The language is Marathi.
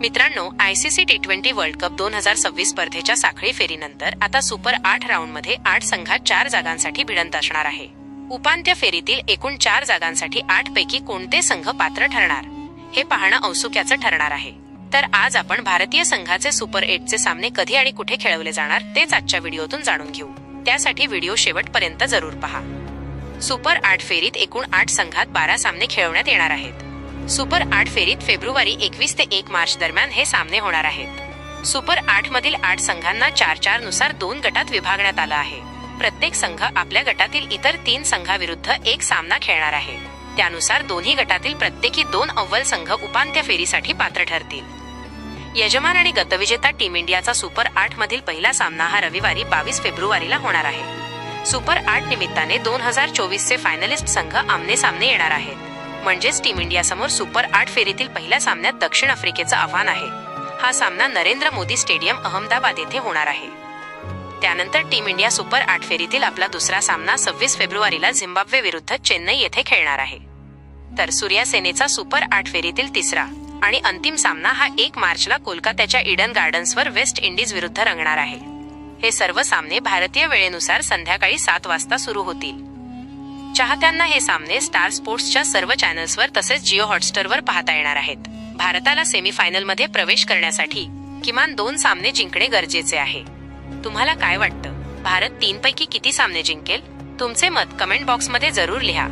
मित्रांनो ICC T twenty World Cup दोन हजार सव्वीस स्पर्धेच्या साखळी फेरीनंतर आता सुपर आठ राऊंडमध्ये आठ संघात चार जागांसाठी भिडंत असणार आहे. उपांत्य फेरीतील एकूण चार जागांसाठी आठ पैकी कोणते संघ पात्र ठरणार? हे पाहणं औत्सुक्याचं ठरणार आहे. तर आज आपण भारतीय संघाचे सुपर एटचे सामने कधी आणि कुठे खेळवले जाणार तेच आजच्या व्हिडिओतून जाणून घेऊ. त्यासाठी व्हिडिओ शेवटपर्यंत जरूर पहा. सुपर आठ फेरीत एकूण आठ संघात बारा सामने खेळवण्यात येणार आहेत. सुपर आठ फेरीत फेब्रुवारी एकवीस ते एक मार्च दरम्यान हे सामने होणार आहेत. सुपर आठ मधील आठ संघांना चार चारनुसार दोन गटात विभागण्यात आलं आहे. प्रत्येक संघ आपल्या गटातील इतर तीन संघाविरुद्ध एक सामना खेळणार आहे. त्यानुसार दोन्ही गटातील प्रत्येकी दोन अव्वल संघ उपांत्य फेरीसाठी पात्र ठरतील. यजमान आणि गतविजेता टीम इंडियाचा सुपर आठ मधील पहिला सामना हा रविवारी बावीस फेब्रुवारीला होणार आहे. सुपर आठ निमित्ताने दोन हजार चोवीसचे फायनलिस्ट संघ आमने सामने येणार आहेत. म्हणजेच टीम इंडिया समोर सुपर आठ फेरीतील पहिल्या सामन्यात दक्षिण आफ्रिकेचं आव्हान आहे. हा सामना नरेंद्र मोदी स्टेडियम अहमदाबाद येथे होणार आहे. त्यानंतर टीम इंडिया सुपर आठ फेरीतील आपला दुसरा सामना सव्वीस फेब्रुवारीला झिम्बाब्वे विरुद्ध चेन्नई येथे खेळणार आहे. तर सूर्यासेनेचा सुपर आठ फेरीतील तिसरा आणि अंतिम सामना हा एक मार्चला कोलकात्याच्या इडन गार्डन्सवर वेस्ट इंडिज विरुद्ध रंगणार आहे. हे सर्व सामने भारतीय वेळेनुसार संध्याकाळी सात वाजता सुरू होतील. चाहत्यांना हे सामने स्टार स्पोर्ट्सच्या सर्व चॅनल्सवर तसेच जिओ हॉटस्टरवर पाहता येणार आहेत. भारताला सेमीफायनलमध्ये प्रवेश करण्यासाठी किमान दोन सामने जिंकणे गरजेचे आहे. तुम्हाला काय वाटतं? भारत तीन पैकी किती सामने जिंकेल? तुमचे मत कमेंट बॉक्समध्ये जरूर लिहा.